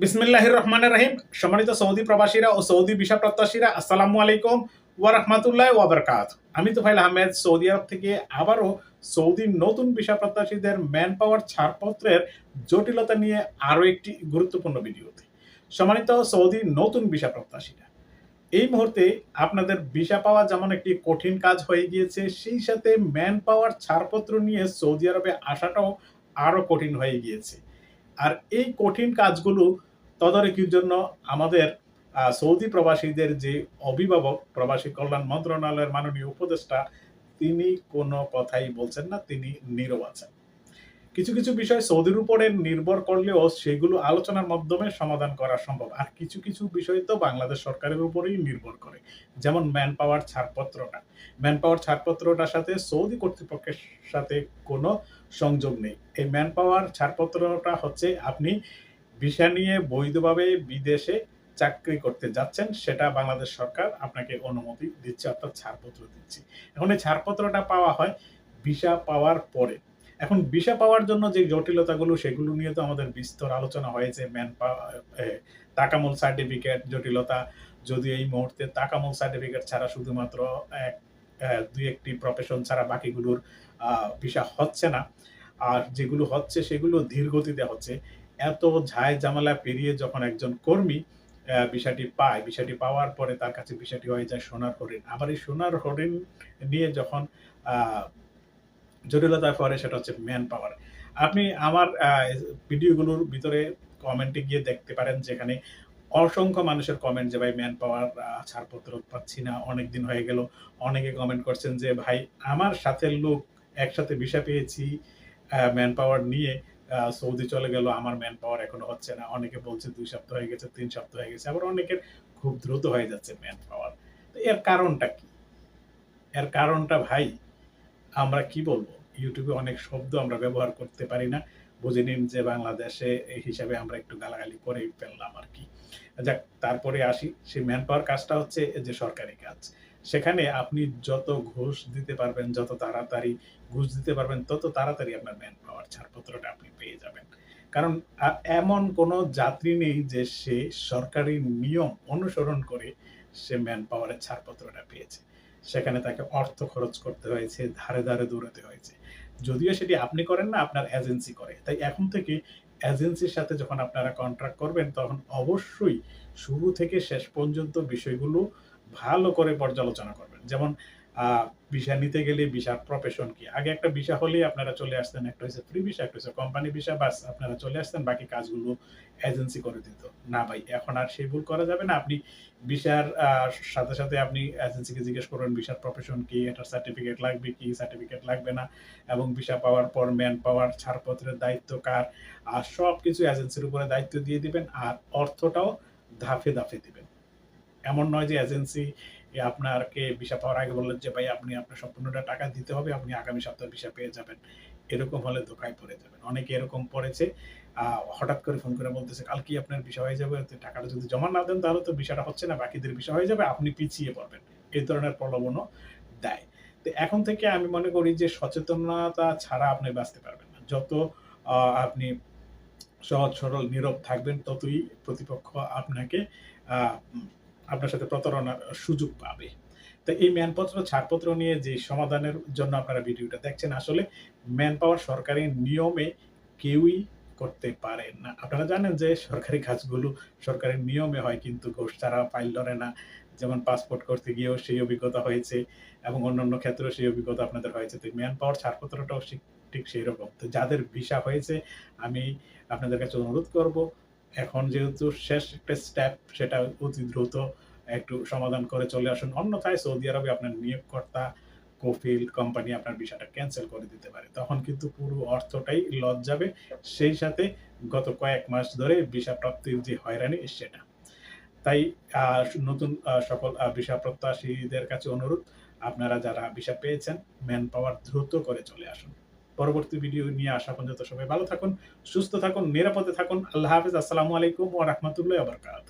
বিসমিল্লাহ রহমান রাহিম। সম্মানিত সৌদি প্রবাসীরা ও সৌদি ভিসা প্রত্যাশীরা, আসসালামু আলাইকুম ওয়া রাহমাতুল্লাহ ওয়া বারাকাত আমি তোফাইল আহমেদ, সৌদি আরব থেকে আবারও সৌদি নতুন ভিসা প্রত্যাশীদের ম্যান পাওয়ার ছাড়পত্রের জটিলতা নিয়ে আরও একটি গুরুত্বপূর্ণ ভিডিওতে। সম্মানিত সৌদি নতুন ভিসা প্রত্যাশীরা, এই মুহূর্তে আপনাদের ভিসা পাওয়া যেমন একটি কঠিন কাজ হয়ে গিয়েছে, সেই সাথে ম্যান পাওয়ার ছাড়পত্র নিয়ে সৌদি আরবে আসাটাও আরও কঠিন হয়ে গিয়েছে। আর এই কঠিন কাজগুলো তদারকির জন্য আমাদের সৌদি প্রবাসীদের যে অভিভাবক, প্রবাসী কল্যাণ মন্ত্রণালয়ের মাননীয় উপদেষ্টা, তিনি কোনো কথাই বলছেন না, তিনি নীরব আছেন। কিছু কিছু বিষয় সৌদির উপরে নির্ভর করলেও সেগুলো আলোচনার মাধ্যমে সমাধান করা সম্ভব। আর কিছু কিছু বিষয় তো বাংলাদেশ সরকারের উপরেই নির্ভর করে। যেমন ম্যান পাওয়ার ছাড়পত্রটা। ম্যান পাওয়ার ছাড়পত্রটার সাথে সৌদি কর্তৃপক্ষের সাথে কোনো সংযোগ নেই। এই ম্যান পাওয়ার ছাড়পত্রটা হচ্ছে আপনি ভিসা নিয়ে বৈধভাবে বিদেশে চাকরি করতে যাচ্ছেন, সেটা বাংলাদেশ সরকার আপনাকে অনুমতি দিচ্ছে, অর্থাৎ ছাড়পত্র দিচ্ছে। এখন এই ছাড়পত্রটা পাওয়া হয় ভিসা পাওয়ার পরে। এখন ভিসা পাওয়ার জন্য যে জটিলতাগুলো, সেগুলো নিয়ে তো আমাদের বিস্তর আলোচনা হয়েছে, ম্যান তাকামূল সার্টিফিকেট জটিলতা। যদি এই মুহূর্তে তাকামূল সার্টিফিকেট ছাড়া শুধুমাত্র এক দুই একটি প্রফেশন ছাড়া বাকিগুলোর ভিসা হচ্ছে না। আর যেগুলো হচ্ছে, সেগুলো ধীরগতিতে হচ্ছে। এত ঝায় জামালা পেরিয়ে যখন একজন কর্মী বিষয়টি পায়, বিষয়টি পাওয়ার পরে তার কাছে বিষয়টি হয়ে যায় সোনার হরিণ। আবার এই সোনার হরিণ নিয়ে যখন জটিলতায় পড়ে সেটা হচ্ছে ম্যান পাওয়ার আপনি আমার ভিডিওগুলোর ভিতরে কমেন্টে গিয়ে দেখতে পারেন যেখানে অসংখ্য মানুষের কমেন্ট যে, ভাই ম্যান পাওয়ার ছাড়পত্র পাচ্ছি না অনেক দিন হয়ে গেল। অনেকে কমেন্ট করছেন যে, ভাই, আমার সাথে লোক একসাথে ভিসা পেয়েছি ম্যান পাওয়ার নিয়ে সৌদি চলে গেল, আমার ম্যান পাওয়ার এখনও হচ্ছে না। অনেকে বলছে, দুই সপ্তাহ হয়ে গেছে, তিন সপ্তাহ হয়ে গেছে। আবার অনেকের খুব দ্রুত হয়ে যাচ্ছে ম্যান পাওয়ার তো এর কারণটা কি? এর কারণটা, ভাই, আমরা কি বলব? ইউটিউবে অনেক শব্দ আমরা ব্যবহার করতে পারি না। বুঝে নিন যে বাংলাদেশে এই হিসাবে আমরা একটু গালাগালি করেই ফেললাম আর কি। যাক, তারপরে আসি। সেই ম্যান পাওয়ার কাজটা হচ্ছে যে সরকারি কাজ। সেখানে আপনি যত ঘুষ দিতে পারবেন, যত তাড়াতাড়ি ঘুষ দিতে পারবেন, তত তাড়াতাড়ি আপনার ম্যান পাওয়ার ছাড়পত্রটা আপনি পেয়ে যাবেন। কারণ এমন কোনো যাত্রী নেই যে সে সরকারি নিয়ম অনুসরণ করে সে ম্যান পাওয়ারের ছাড়পত্রটা পেয়েছে। সেখানে তাকে অর্থ খরচ করতে হয়েছে, ধারে ধারে দৌড়াতে হয়েছে। যদিও সেটি আপনি করেন না, আপনার এজেন্সি করে। তাই এখন থেকে এজেন্সির সাথে যখন আপনারা কন্ট্রাক্ট করবেন, তখন অবশ্যই শুরু থেকে শেষ পর্যন্ত বিষয়গুলো ভালো করে পর্যালোচনা করবেন। যেমন ভিসা নিতে গেলে ভিসার প্রফেশন কি? আগে একটা ভিসা হলেই আপনারা চলে আসতেন, একটা হচ্ছে ফ্রি ভিসা, একটা হচ্ছে কোম্পানি ভিসা, বাস আপনারা চলে আসতেন, বাকি কাজগুলো এজেন্সি করে দিত। না ভাই, এখন আর সেই ভুল করা যাবে না। আপনি ভিসার সাথে সাথে আপনি এজেন্সিকে জিজ্ঞেস করবেন, ভিসার প্রফেশন কি? এটার সার্টিফিকেট লাগবে কি? সার্টিফিকেট লাগবে না? এবং ভিসা পাওয়ার পর ম্যান পাওয়ার ছাড়পত্রের দায়িত্ব কার? আর সব কিছু এজেন্সির উপরে দায়িত্ব দিয়ে দিবেন, আর অর্থটাও ধাপে ধাপে দিবেন। এমন নয় যে এজেন্সি আপনাকে ভিসা পাওয়ার আগে বললেন যে, ভাই, আপনি আপনার সম্পূর্ণটা টাকা দিতে হবে, আপনি আগামী সপ্তাহে ভিসা পেয়ে যাবেন। এরকম হলে ধোকায় পড়ে যাবেন। অনেকে এরকম পড়েছে হঠাৎ করে ফোন করে বলতেছে কাল কি আপনার বিষয় হয়ে যাবে টাকাটা যদি জমা না দেন, তাহলে তো বিষয়টা হচ্ছে না, বাকিদের বিষয় হয়ে যাবে, আপনি পিছিয়ে পড়বেন। এই ধরনের প্রলোভনও দেয়। তো এখন থেকে আমি মনে করি যে, সচেতনতা ছাড়া আপনি বাঁচতে পারবেন না। যত আপনি সহজ, সরল, নীরব থাকবেন, ততই প্রতিপক্ষ আপনাকে আপনার সাথে প্রতারণার সুযোগ পাবে। তো এই ম্যানপত্র, ছাড়পত্র নিয়ে যে সমাধানের জন্য আপনারা ভিডিওটা দেখছেন, আসলে ম্যান পাওয়ার সরকারি নিয়মে কেউই করতে পারে না। আপনারা জানেন যে সরকারি কাজগুলো সরকারের নিয়মে হয়, কিন্তু ঘোষ ছাড়া ফাইল ধরে না। যেমন পাসপোর্ট করতে গিয়েও সেই অভিজ্ঞতা হয়েছে এবং অন্যান্য ক্ষেত্রেও সেই অভিজ্ঞতা আপনাদের হয়েছে। তো ম্যান পাওয়ার ছাড়পত্রটাও ঠিক- সেই রকম তো যাদের ভিসা হয়েছে, আমি আপনাদের কাছে অনুরোধ করব এখন যেহেতু শেষ একটা স্টেপ সেটা অতি দ্রুত একটু সমাধান করে চলে আসুন। অন্যথায় সৌদি আরবে আপনার নিয়োগকর্তা কোফিল কোম্পানি আপনার ভিসাটা ক্যান্সেল করে দিতে পারে। তখন কিন্তু পুরো অর্থটাই লস যাবে। সেই সাথে গত কয়েক মাস ধরে ভিসা প্রাপ্তির যে হয়রানি, সেটা। তাই নতুন সকল ভিসা প্রত্যাশীদের কাছে অনুরোধ, আপনারা যারা ভিসা পেয়েছেন ম্যান পাওয়ার দ্রুত করে চলে আসুন। পরবর্তী ভিডিও নিয়ে আসা পর্যন্ত সবাই ভালো থাকুন, সুস্থ থাকুন, নিরাপদে থাকুন। আল্লাহ হাফিজ, আসসালামু আলাইকুম ও রহমতুল্লাহ আবরকাত